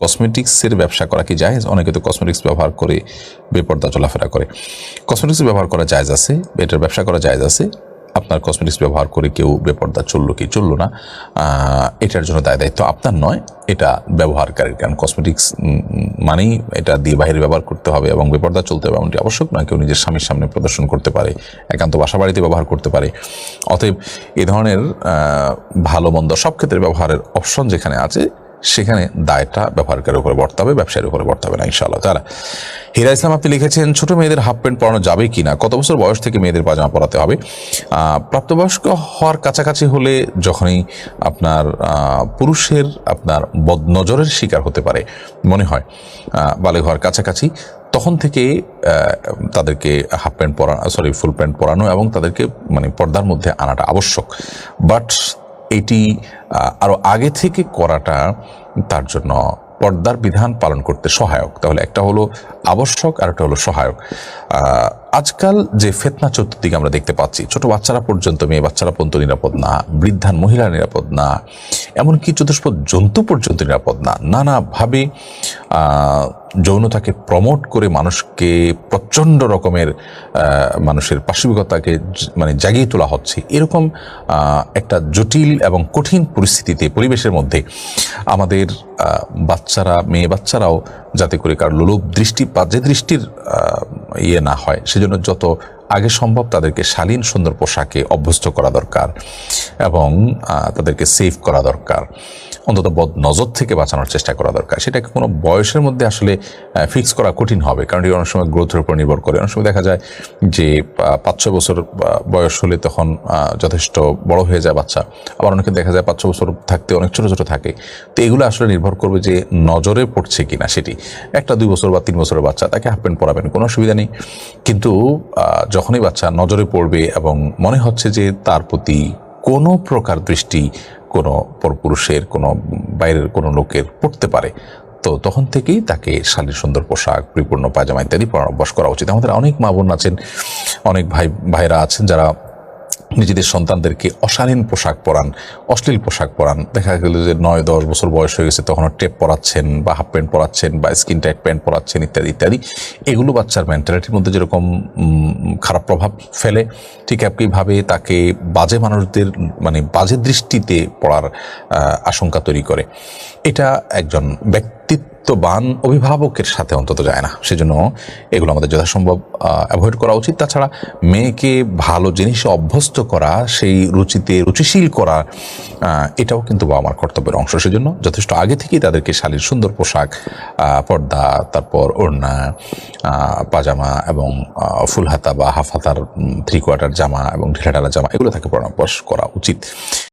কসমেটিক্সের ব্যবসা করা কি জায়েজ? অনেকে তো কসমেটিক্স ব্যবহার করে বেপর্দা চলাফেরা করে। কসমেটিক্স ব্যবহার করা জায়েজ আছে, এটার ব্যবসা করা জায়েজ আছে। আপনার কসমেটিক্স ব্যবহার করে কেউ বেপর্দা চলল কি চলল না এটার জন্য দায় দায়িত্ব আপনার নয়, এটা ব্যবহারকারীর। কারণ কসমেটিক্স মানেই এটা দিয়ে বাইরে ব্যবহার করতে হবে এবং বেপর্দা চলতে হবে এমনটি আবশ্যক না কেউ নিজের স্বামীর সামনে প্রদর্শন করতে পারে, একান্ত বাসা বাড়িতে ব্যবহার করতে পারে। অতএব এ ধরনের ভালো মন্দ সব ক্ষেত্রে ব্যবহারের অপশন যেখানে আছে সেখানে দায়টা ব্যবহারকারীর উপরে বর্তাবে, ব্যবসায়ীর উপরে বর্তাবে না, ইনশাআল্লাহ তারা হিরা ইসলাম, আপনি লিখেছেন, ছোট মেয়েদের হাফ প্যান্ট পরানো যাবে কি না কত বছর বয়স থেকে মেয়েদের পাজামা পরাতে হবে? প্রাপ্তবয়স্ক হওয়ার কাছাকাছি হলে যখনই আপনার পুরুষের আপনার বদনজরের শিকার হতে পারে, মনে হয় বালে হওয়ার কাছাকাছি, তখন থেকে তাদেরকে হাফ প্যান্ট পরানো সরি ফুল প্যান্ট পরানো এবং তাদেরকে মানে পর্দার মধ্যে আনাটা আবশ্যক। বাট এটি আরও আগে থেকে করাটা তার জন্য পর্দার বিধান পালন করতে সহায়ক। তাহলে একটা হলো আবশ্যক আর একটা হলো সহায়ক। আজকাল যে ফেতনা চতুর্দিকে আমরা দেখতে পাচ্ছি, ছোট বাচ্চারা পর্যন্ত, মেয়ে বাচ্চারা পর্যন্ত নিরাপদ না, বৃদ্ধান মহিলা নিরাপদ না, এমনকি চতুষ্পদ জন্তু পর্যন্ত নিরাপদ না। নানাভাবে যৌনতাকে প্রমোট করে মানুষকে প্রচণ্ড রকমের মানুষের পাশবিকতাকে মানে জাগিয়ে তোলা হচ্ছে। এরকম একটা জটিল এবং কঠিন পরিস্থিতিতে, পরিবেশের মধ্যে আমাদের বাচ্চারা, মেয়ে বাচ্চারাও যাতে করে কার লোলুপ দৃষ্টি বাজে দৃষ্টির ইয়ে না হয়, সেজন্য যত আগে সম্ভব তাদেরকে শালীন সুন্দর পোশাকে অভ্যস্ত করা দরকার এবং তাদেরকে সেভ করা দরকার। অন্তত বদ নজর থেকে বাঁচানোর চেষ্টা করা দরকার। সেটাকে কোনো বয়সের মধ্যে আসলে ফিক্স করা কঠিন হবে। কারণ এটি অনেক সময় গ্রোথের উপর নির্ভর করে। অনেক সময় দেখা যায় যে পাঁচ ছয় বছর বয়স হলে তখন যথেষ্ট বড় হয়ে যায় বাচ্চা। আবার অনেকে দেখা যায় পাঁচ ছ বছর থাকতে অনেক ছোট ছোট থাকে। তো এগুলো আসলে নির্ভর করবে যে, নজরে পড়ছে কি না সেটি। একটা, দুই বছর বা তিন বছরের বাচ্চা, তাকে হাফ প্যান্ট পরাবেন, কোনো অসুবিধা নেই। কিন্তু যখনই বাচ্চা নজরে পড়বে এবং মনে হচ্ছে যে তার প্রতি কোনো প্রকার দৃষ্টি কোনো পরপুরুষের, কোনো বাইরের কোনো লোকের পড়তে পারে, তো তখন থেকেই তাকে শালীর সুন্দর পোশাক, পরিপূর্ণ পায়জামা ইত্যাদি পরামর্শ করা উচিত। আমাদের অনেক মা বোন আছেন, অনেক ভাই ভাইরা আছেন যারা নিজেদের সন্তানদেরকে অশালীন পোশাক পরান, অশ্লীল পোশাক পরান। দেখা গেল যে নয়, দশ বছর বয়স হয়ে গেছে তখন টেপ পরাচ্ছেন বা হাফ প্যান্ট পরাচ্ছেন বা স্কিন টাইট প্যান্ট পরাচ্ছেন ইত্যাদি ইত্যাদি। এগুলো বাচ্চার মেন্টালিটির মধ্যে যেরকম খারাপ প্রভাব ফেলে, ঠিক একইভাবে তাকে বাজে মানুষদের মানে বাজে দৃষ্টিতে পড়ার আশঙ্কা তৈরি করে। এটা একজন ব্যক্তিত্ববান অভিভাবকের সাথে অন্তত যায় না। সেজন্য এগুলো আমাদের যথাসম্ভব অ্যাভয়েড করা উচিত। তাছাড়া মেয়েকে ভালো জিনিসে অভ্যস্ত করা সেই রুচিতে রুচিশীল করা এটাও কিন্তু বাবা মার কর্তব্যের অংশ। সেজন্য যথেষ্ট আগে থেকেই তাদেরকে শালীর সুন্দর পোশাক পর্দা তারপর ওড়না পাজামা এবং আহ, ফুল হাতা বা হাফ হাতার থ্রি কোয়ার্টার জামা এবং ঢিলাঢালা জামা এগুলো তাকে পরামর্শ করা উচিত।